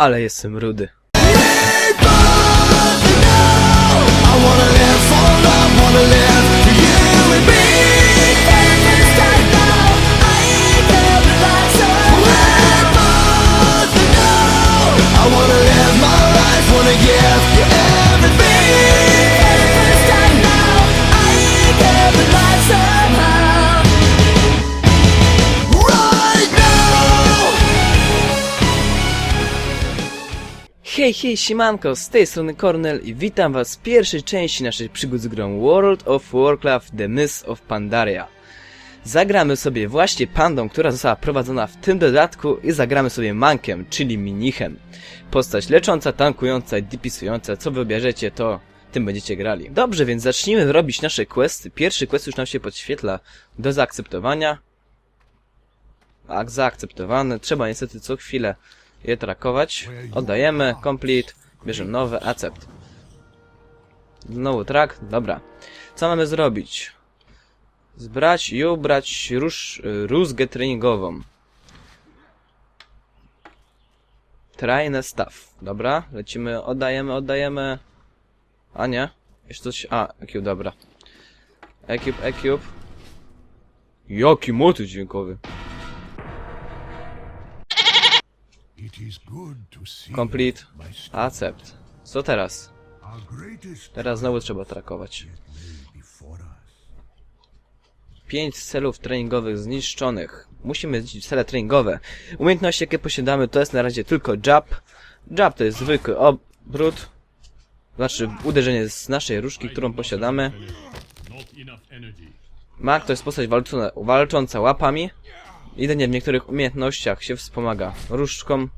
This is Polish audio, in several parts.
Ale jestem rudy. Wanna live for Hej, hej, siemanko, z tej strony Cornel i witam was w pierwszej części naszej przygód z grą World of Warcraft The Mists of Pandaria. Zagramy sobie właśnie pandą, która została prowadzona w tym dodatku i zagramy sobie mankiem, czyli minichem. Postać lecząca, tankująca i dipisująca, co wybierzecie to tym będziecie grali. Dobrze, więc zacznijmy robić nasze questy. Pierwszy quest już nam się podświetla do zaakceptowania. Tak, zaakceptowane. Trzeba niestety co chwilę je trakować. Oddajemy, complete, bierzemy nowe, accept. Znowu track, dobra. Co mamy zrobić? Zbrać i ubrać róż, rózgę treningową. Trainę staff. Dobra, lecimy, oddajemy, oddajemy. A nie? Jeszcze coś, a, EQ, dobra. Equip, equip. Jaki motyw dźwiękowy. Complete. Accept. Co teraz? Teraz znowu trzeba trakować. Pięć celów treningowych zniszczonych. Musimy zniszczyć cele treningowe. Umiejętności, jakie posiadamy, to jest na razie tylko jab. Jab to jest zwykły obrót. Znaczy uderzenie z naszej różki, którą posiadamy. To jest postać walczona, walcząca łapami. Jedynie w niektórych umiejętnościach się wspomaga różdżką.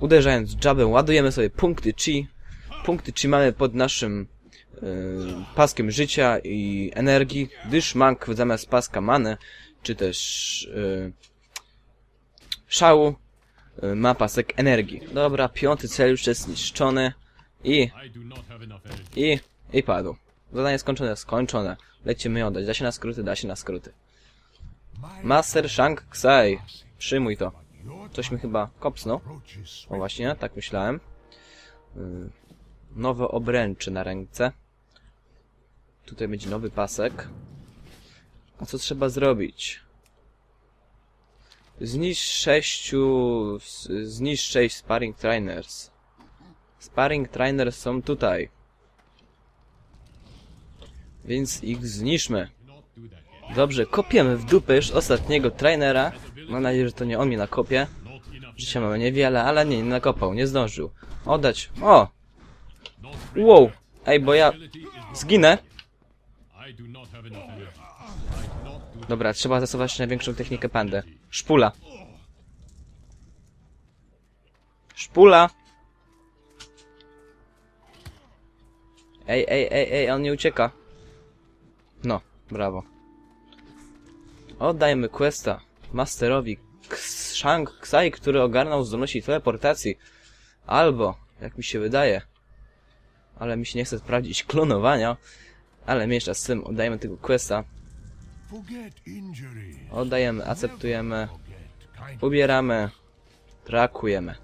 Uderzając jabem ładujemy sobie punkty chi. Punkty chi mamy pod naszym yy, paskiem życia i energii, gdyż mank zamiast paska many, czy też yy, szału, yy, ma pasek energii. Dobra, piąty cel już jest zniszczony i, i, i padł. Zadanie skończone, skończone. Lecimy ją dać. Da się na skróty, da się na skróty. Master Shang Tsai. Przyjmuj to. Coś mi chyba kopsnął. O właśnie, tak myślałem. Yy, Nowe obręczy na ręce. Tutaj będzie nowy pasek. A co trzeba zrobić? Zniszcz sześciu... Zniszcz sześć sparring trainers. Sparring trainers są tutaj. Więc ich zniszczmy. Dobrze, kopiemy w dupę już ostatniego trainera. Mam nadzieję, że to nie on mnie nakopie. Życia mamy niewiele, ale nie, nie nakopał, nie zdążył. Oddać. O! Wow! Ej, bo ja zginę. Dobra, trzeba zastosować największą technikę pandę. Szpula. Szpula! Ej, ej, ej, ej, on nie ucieka. No, brawo. Oddajmy questa Masterowi Shang Ksai, który ogarnął zdolności teleportacji. Albo, jak mi się wydaje, ale mi się nie chce sprawdzić klonowania, ale mieszcza z tym, oddajemy tego questa. Oddajemy, akceptujemy, ubieramy, trakujemy.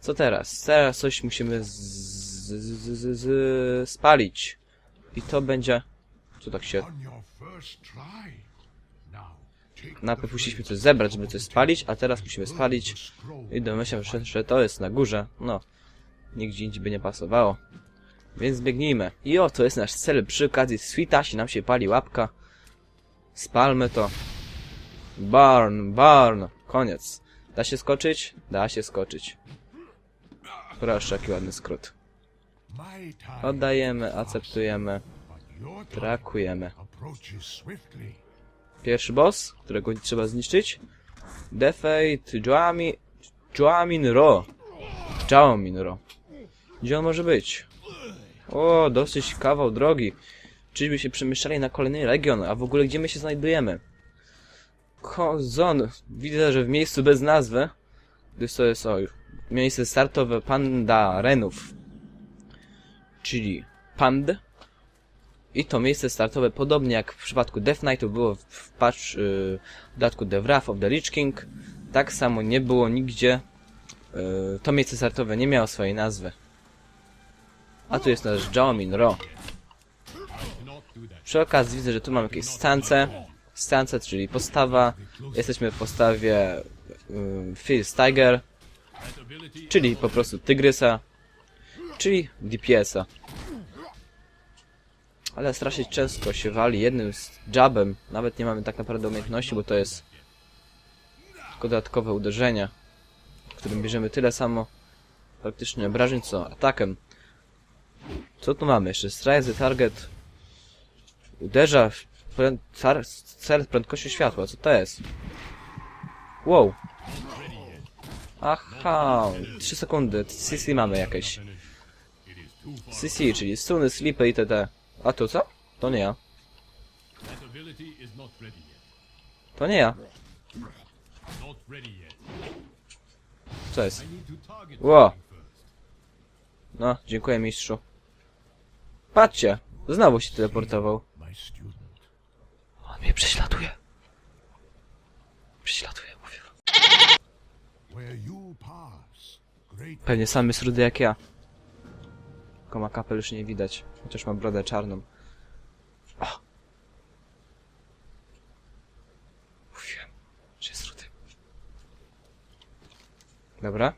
Co teraz? Teraz coś musimy z, z, z, z, z, spalić. I to będzie... Co tak się... Najpierw musieliśmy coś zebrać, żeby coś spalić, a teraz musimy spalić. I domyślam się, że to jest na górze. No, nigdzie indziej by nie pasowało. Więc biegnijmy. I o, to jest nasz cel. Przy okazji Sweetasi nam się pali łapka. Spalmy to. Barn, barn. Koniec. Da się skoczyć? Da się skoczyć. Proszę, jaki ładny skrót. Oddajemy, akceptujemy, swiftly. Pierwszy boss, którego trzeba zniszczyć. Defeat Joami... Joamin Ro. Joamin Ro. Gdzie on może być? O, dosyć kawał drogi. Czyżby się przemieszczali na kolejny region, a w ogóle gdzie my się znajdujemy? Kozon. Widzę, że w miejscu bez nazwy. Gdyż to jest, o, miejsce startowe Panda Renów. Czyli Pand. I to miejsce startowe, podobnie jak w przypadku Death Knightu było w- patch yy, dodatku The Wrath of the Lich King, tak samo nie było nigdzie. Yy, to miejsce startowe nie miało swojej nazwy. A tu jest nasz Jaomin Ro. Przy okazji widzę, że tu mam jakieś stance. Stance, czyli postawa. Jesteśmy w postawie yy, Phil Tiger, czyli po prostu Tygrysa, czyli DPS-a. Ale strasznie często się wali jednym z jabem. Nawet nie mamy tak naprawdę umiejętności, bo to jest tylko dodatkowe uderzenie, w którym bierzemy tyle samo praktycznie obrażeń co atakiem. Co tu mamy jeszcze? Strike the target. Uderza w cel prędkością światła. Co to jest? Wow. Aha, 3 sekundy. CC mamy jakieś. CC, czyli stuny, slipy itd. A to co? To nie ja. That ability is not ready yet. To nie ja. Not ready yet. Co jest? I need to target Ło. something first. No, dziękuję mistrzu. Patrzcie, znowu się teleportował. My student. On mnie prześladuje. Prześladuje, mówię wam. Where you pass, great Pewnie sam jest rudy jak ja. Tylko ma kapelusz nie widać. Chociaż ma brodę czarną. O! Mówiłem, że jest rudy. Dobra.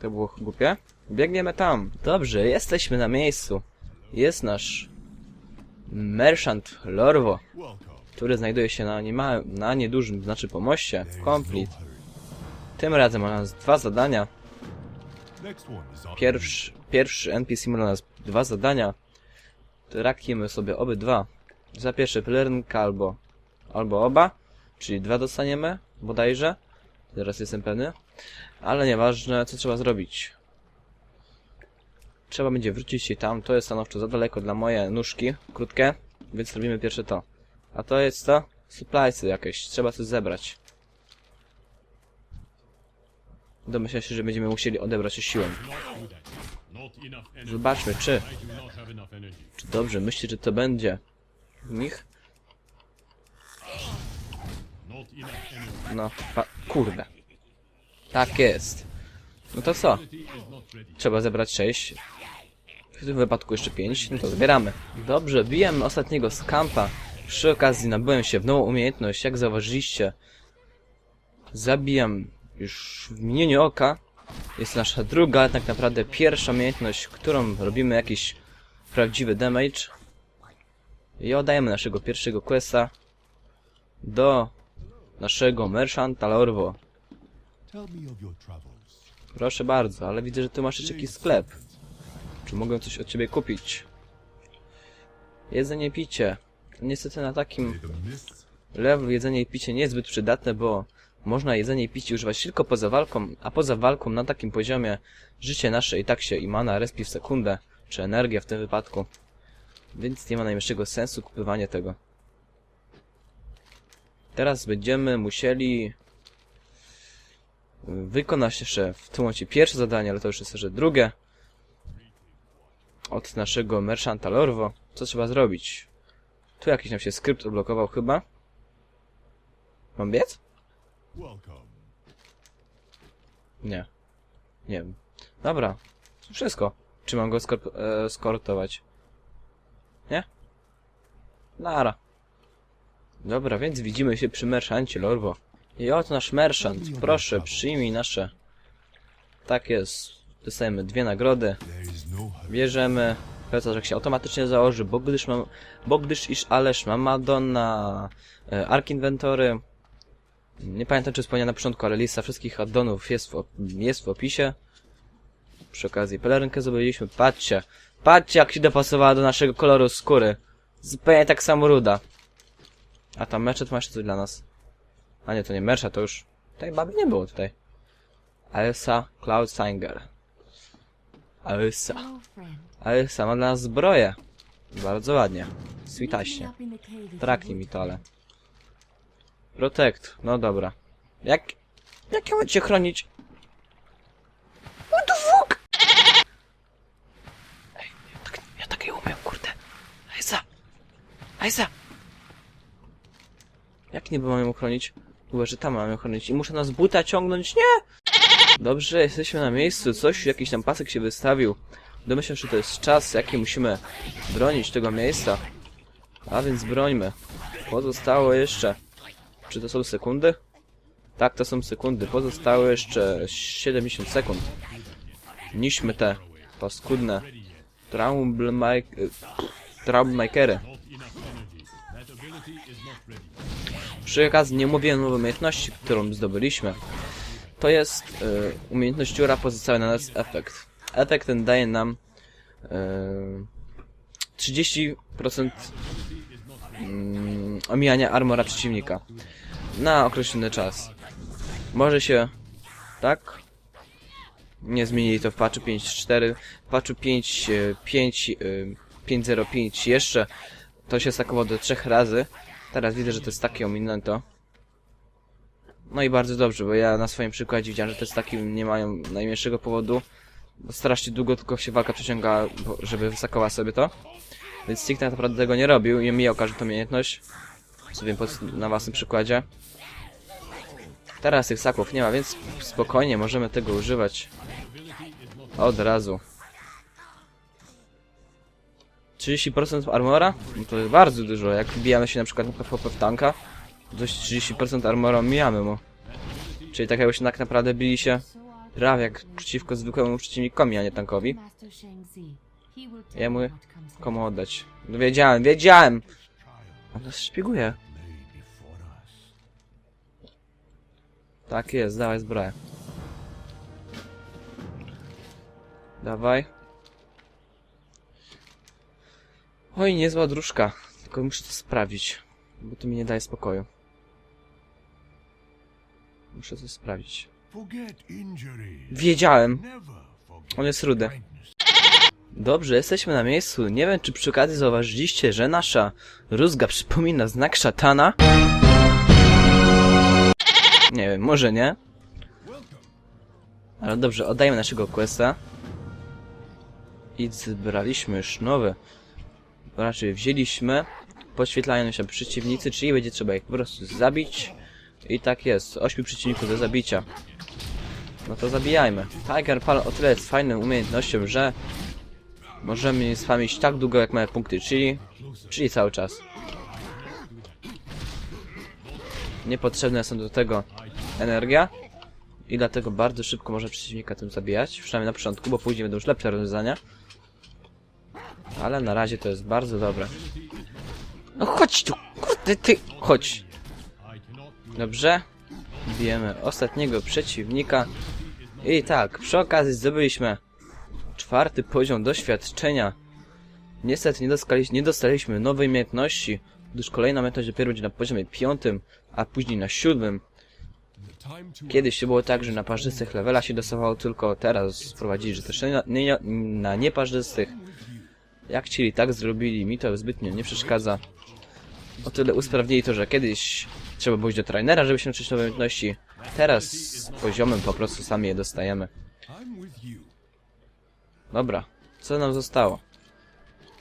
To było głupie. Biegniemy tam. Dobrze, jesteśmy na miejscu. Jest nasz merchant Lorwo, który znajduje się na, niema, na niedużym, znaczy po moście, There w is Complete. Tym razem ma nas dwa zadania. Pierwszy, pierwszy NPC ma dla nas dwa zadania. Trakniemy sobie obydwa. Za pierwsze pelerynka albo, albo oba, czyli dwa dostaniemy, bodajże. Teraz jestem pewny. Ale nieważne, co trzeba zrobić. Trzeba będzie wrócić się tam, to jest stanowczo za daleko dla moje nóżki, krótkie, więc robimy pierwsze to. A to jest to? Suppliesy jakieś, trzeba coś zebrać. Domyślam się, że będziemy musieli odebrać się siłą. Zobaczmy, czy. Czy dobrze myślicie, że to będzie mich? No, kurde. Tak jest. No to co? Trzeba zebrać 6. W tym wypadku jeszcze 5. No to zbieramy. Dobrze, bijemy ostatniego skampa. Przy okazji nabyłem się w nową umiejętność. Jak zauważyliście, zabijam już w minieniu oka. Jest nasza druga, tak naprawdę pierwsza umiejętność, którą robimy jakiś prawdziwy damage. I oddajemy naszego pierwszego questa do naszego merchanta travels. Proszę bardzo, ale widzę, że ty masz jeszcze jakiś sklep. Czy mogę coś od ciebie kupić? Jedzenie, picie. Niestety na takim levelu jedzenie i picie niezbyt przydatne, bo można jedzenie i picie używać tylko poza walką, a poza walką na takim poziomie życie nasze i tak się i mana respi w sekundę, czy energia w tym wypadku. Więc nie ma najmniejszego sensu kupywanie tego. Teraz będziemy musieli wykonać jeszcze w tym momencie pierwsze zadanie, ale to już jest jeszcze drugie. Od naszego merchanta Lorwo. Co trzeba zrobić? Tu jakiś nam się skrypt odblokował chyba. Mam biec? Nie. Nie wiem. Dobra. To Wszystko. Czy mam go e, skortować? Nie? Nara. Dobra, więc widzimy się przy merchancie Lorwo. I oto nasz merchant. Proszę, przyjmij nasze. Tak jest. Dostajemy dwie nagrody. No. Bierzemy. Plecak się automatycznie założy, bo gdyż mam, bo gdyż iż Ależ ma Madonna, e, Ark Inventory. Nie pamiętam czy wspomniałem na początku, ale lista wszystkich addonów jest w, jest w opisie. Przy okazji pelerynkę zrobiliśmy. Patrzcie, patrzcie jak się dopasowała do naszego koloru skóry. Zupełnie tak samo ruda. A tam meczet ma jeszcze coś dla nas. A nie, to nie mecza, to już... Tej baby nie było tutaj. Elsa Cloudsinger. Elsa. Ale sama dla nas zbroję. Bardzo ładnie. Switaśnie. Traknij mi to, ale. Protect. No dobra. Jak... Jak ja mam cię chronić? What the fuck? Ej, ja tak, ja tak nie umiem, kurde. Ej, Ajsa! Jak nie mamy ją uchronić? Chyba, że tam mamy ją chronić. I muszę nas buta ciągnąć? Nie! Dobrze, jesteśmy na miejscu. Coś, jakiś tam pasek się wystawił. Domyślam że to jest czas, jaki musimy bronić tego miejsca. A więc brońmy. Pozostało jeszcze... Czy to są sekundy? Tak, to są sekundy. Pozostało jeszcze 70 sekund. Niszmy te paskudne Troublemaker... Troublemakery. Ready. Przy okazji nie mówiłem o nowej umiejętności, którą zdobyliśmy. To jest y, umiejętność dziura pozostały na nas efekt. Efekt ten daje nam y, 30% mm, omijania armora przeciwnika na określony czas. Może się tak? Nie zmienili to w patchu 5.4. W patchu 5, y, 5, y, 5.05 jeszcze to się stakowało do trzech razy. Teraz widzę, że to jest takie ominęto. No i bardzo dobrze, bo ja na swoim przykładzie widziałem, że te staki nie mają najmniejszego powodu. Bo strasznie długo tylko się walka przeciąga, żeby wysakować sobie to. Więc Stick tak naprawdę tego nie robił i mijał każdą tą umiejętność. Sobie na własnym przykładzie. Teraz tych saków nie ma, więc spokojnie możemy tego używać. Od razu. 30% armora? No to jest bardzo dużo. Jak wbijamy się na przykład na PvP w tanka, to 30% armora mijamy mu. Czyli tak jakbyśmy tak naprawdę bili się prawie jak przeciwko zwykłemu przeciwnikowi, a nie tankowi. Jemu Komu oddać? No wiedziałem, wiedziałem! On nas szpieguje. Tak jest, dawaj zbroję. Dawaj. Oj, niezła dróżka. Tylko muszę to sprawdzić. Bo to mi nie daje spokoju. Muszę to sprawdzić. Wiedziałem. On jest rudy. Dobrze, jesteśmy na miejscu. Nie wiem, czy przy okazji zauważyliście, że nasza rózga przypomina znak szatana? Nie wiem, może nie. Ale dobrze, oddajmy naszego questa. I zebraliśmy już nowe. Raczej wzięliśmy. Podświetlają się przeciwnicy, czyli będzie trzeba ich po prostu zabić. I tak jest, ośmiu przeciwników do zabicia. No to zabijajmy. Tiger Pal o tyle jest fajną umiejętnością, że Możemy je spamić tak długo jak mamy punkty, czyli, czyli cały czas. Niepotrzebne są do tego energia i dlatego bardzo szybko może przeciwnika tym zabijać, przynajmniej na początku, bo później będą już lepsze rozwiązania. Ale na razie to jest bardzo dobre. No chodź tu, kurde ty, chodź. Dobrze. Bijemy ostatniego przeciwnika. I tak, przy okazji zdobyliśmy czwarty poziom doświadczenia. Niestety nie, nie dostaliśmy nowej umiejętności, gdyż kolejna umiejętność dopiero będzie na poziomie piątym, a później na siódmym. Kiedyś to było tak, że na parzystych levela się dostawało tylko teraz wprowadzili, że też na, nie, na nieparzystych. Jak chcieli, tak zrobili. Mi to zbytnio nie przeszkadza. O tyle usprawnili to, że kiedyś trzeba iść do trainera, żeby się nauczyć nowe umiejętności. Teraz z poziomem po prostu sami je dostajemy. Dobra, co nam zostało?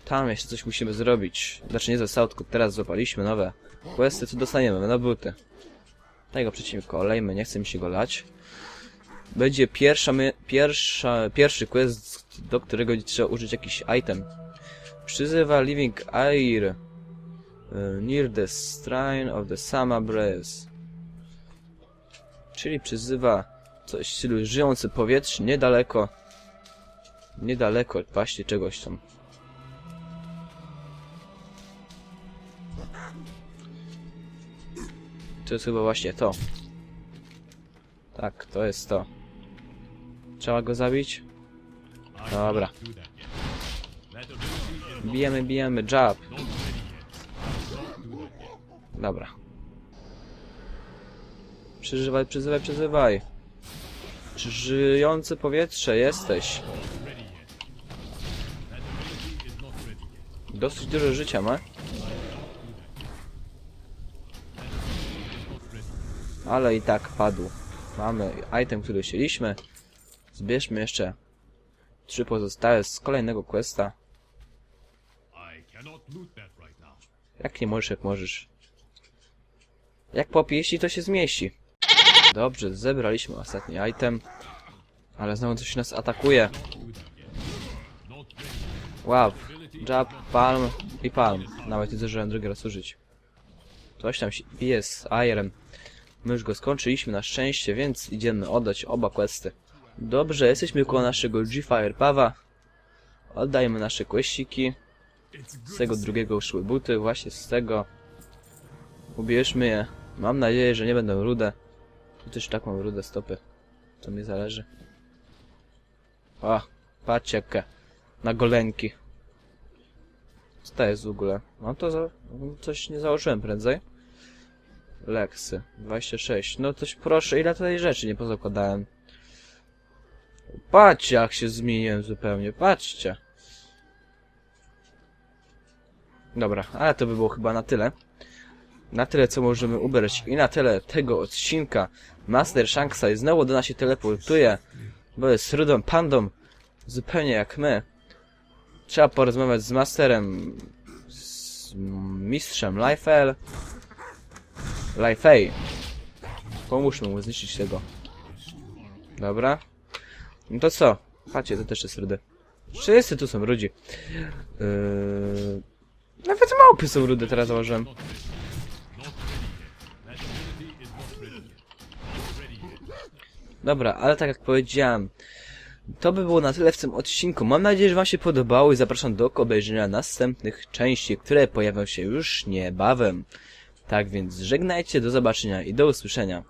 Tam jeszcze coś musimy zrobić. Znaczy nie zostało, tylko teraz złapaliśmy nowe questy, co dostaniemy, no buty. Tego przeciwnika olejmy, nie chce mi się go lać. Będzie pierwsza, pierwsza, pierwszy quest, do którego trzeba użyć jakiś item. Przyzywa Living Air y, near the shrine of the Sama Breeze. Czyli przyzywa coś w stylu żyjący powietrze niedaleko niedaleko właśnie czegoś tam. To jest chyba właśnie to. Tak, to jest to. Trzeba go zabić? Dobra. Bijemy, bijemy, jab. Dobra. Przeżywaj, przyzywaj, przyzywaj. Żyjące powietrze jesteś? Dosyć dużo życia ma. Ale i tak padł. Mamy item, który chcieliśmy. Zbierzmy jeszcze trzy pozostałe z kolejnego questa. Jak nie możesz, jak możesz. Jak popieści, to się zmieści. Dobrze, zebraliśmy ostatni item. Ale znowu coś nas atakuje. Wow. Jab, palm i palm. Nawet nie zdążyłem drugi raz użyć. Coś tam się bije z Iron. My już go skończyliśmy na szczęście, więc idziemy oddać oba questy. Dobrze, jesteśmy koło naszego G-Fire Pawa. Oddajemy nasze questsiki. Z tego drugiego szły buty, właśnie z tego. Ubierzmy je. Mam nadzieję, że nie będą rude. Chociaż tak mam rude stopy. To mi zależy. O, patrzcie jakie. Na golenki. Co to jest w ogóle? No to za... coś nie założyłem prędzej. Leksy. 26. No coś proszę, ile tutaj rzeczy nie pozakładałem. Patrzcie jak się zmieniłem zupełnie, patrzcie. Dobra, ale to by było chyba na tyle. Na tyle co możemy ubrać i na tyle tego odcinka. Master Shanksai znowu do nas się teleportuje, bo jest rudą pandą, zupełnie jak my. Trzeba porozmawiać z Masterem, z mistrzem Life'el. Life'ej. Pomóżmy mu zniszczyć tego. Dobra. No to co? Patrzcie, to też jest rudy. Wszyscy tu są rudzi. Yy... Nawet małpy są rude, teraz założyłem. Dobra, ale tak jak powiedziałem, to by było na tyle w tym odcinku. Mam nadzieję, że Wam się podobało i zapraszam do obejrzenia następnych części, które pojawią się już niebawem. Tak więc żegnajcie, do zobaczenia i do usłyszenia.